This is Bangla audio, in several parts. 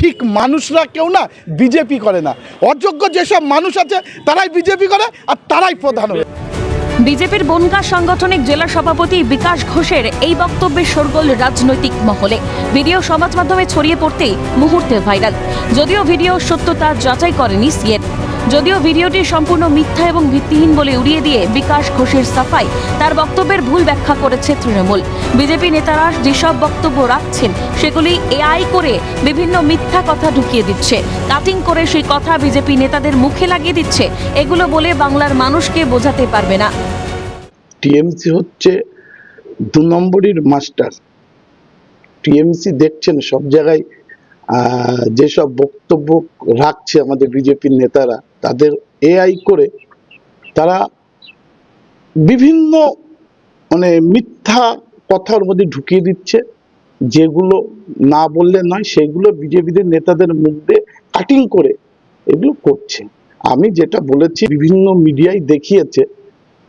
ঠিক মানুষরা কেউ না, বিজেপি করে না। অযোগ্য যেসব মানুষ আছে, তারাই বিজেপি করে আর তারাই প্রধান হবে বিজেপির বনগা সাংগঠনিক জেলা সভাপতি বিকাশ ঘোষের এই বক্তব্যে সরগোল রাজনৈতিক মহলে। ভিডিও সমাজ মাধ্যমে ছড়িয়ে পড়তেই মুহূর্তে ভাইরাল। যদিও ভিডিও সত্যতা যাচাই করেনি সিএন। যদিও ভিডিওটি সম্পূর্ণ মিথ্যা এবং ভিত্তিহীন বলে উড়িয়ে দিয়ে বিকাশ ঘোষের সাফাই, তার বক্তব্যের ভুল ব্যাখ্যা করেছে তৃণমূল। বিজেপি নেতারা যেসব বক্তব্য রাখছেন, সেগুলি এআই করে বিভিন্ন মিথ্যা কথা ঢুকিয়ে দিচ্ছে। কাটিং করে সেই কথা বিজেপি নেতাদের মুখে লাগিয়ে দিচ্ছে, এগুলো বলে বাংলার মানুষকে বোঝাতে পারবে না। টিএমসি হচ্ছে দু নম্বরের মাস্টার। টিএমসি দেখছেন সব জায়গায় যেসব বক্তব্য রাখছে আমাদের বিজেপির নেতারা তাদের এআই করে তারা বিভিন্ন মানে মিথ্যা কথার মধ্যে ঢুকিয়ে দিচ্ছে, যেগুলো না বললে নয়, সেগুলো বিজেপিদের নেতাদের মুখ দিয়ে কাটিং করে এগুলো করছে। আমি যেটা বলেছি, বিভিন্ন মিডিয়ায় দেখিয়েছে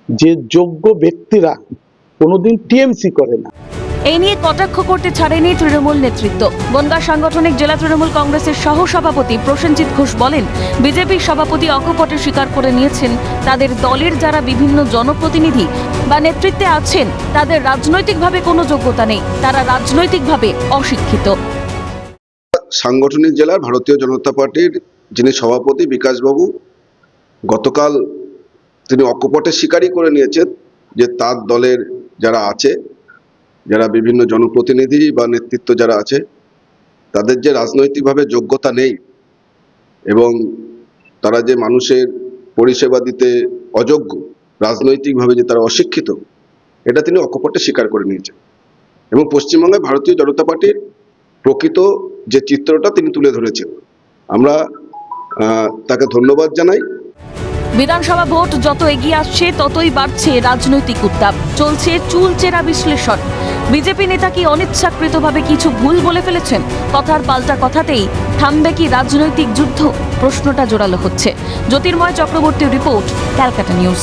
যে যোগ্য ব্যক্তিরা কোনোদিন টিএমসি করে না। এই নিয়ে কটাক্ষ করতে ছাড়েনি তৃণমূল নেতৃত্ব। বনগাঁ সাংগঠনিক জেলা তৃণমূল কংগ্রেসের সহ সভাপতি প্রসেনজিৎ ঘোষ বলেন, বিজেপির সভাপতি অকপটে স্বীকার করে নিয়েছেন, তাদের দলের যারা বিভিন্ন জনপ্রতিনিধি বা নেতৃত্বে আছেন, তাদের রাজনৈতিকভাবে কোনো যোগ্যতা নেই, তারা রাজনৈতিকভাবে অশিক্ষিত। সাংগঠনিক জেলার ভারতীয় জনতা পার্টির যিনি সভাপতি বিকাশবাবু, গতকাল তিনি অকপটে স্বীকারই করে নিয়েছেন যে তার দলের যারা আছে যারা বিভিন্ন জনপ্রতিনিধি বা নেতৃত্ব যারা আছে, তাদের যে রাজনৈতিকভাবে যোগ্যতা নেই এবং তারা যে মানুষের পরিষেবা দিতে অযোগ্য, রাজনৈতিকভাবে যে তারা অশিক্ষিত, এটা তিনি অকপটে স্বীকার করে নিয়েছেন। এবং পশ্চিমবঙ্গে ভারতীয় জনতা পার্টির প্রকৃত যে চিত্রটা তিনি তুলে ধরেছেন। আমরা তাকে ধন্যবাদ জানাই। বিধানসভা ভোট যত এগিয়ে আসছে, ততই বাড়ছে রাজনৈতিক উত্তাপ। চলছে চুলচেরা বিশ্লেষণ। বিজেপি নেতা কি অনিচ্ছাকৃতভাবে কিছু ভুল বলে ফেলেছেন? কথার পাল্টা কথাতেই থামবে কি রাজনৈতিক যুদ্ধ? প্রশ্নটা জোরালো হচ্ছে। জ্যোতির্ময় চক্রবর্তীর রিপোর্ট ক্যালকাটা নিউজ।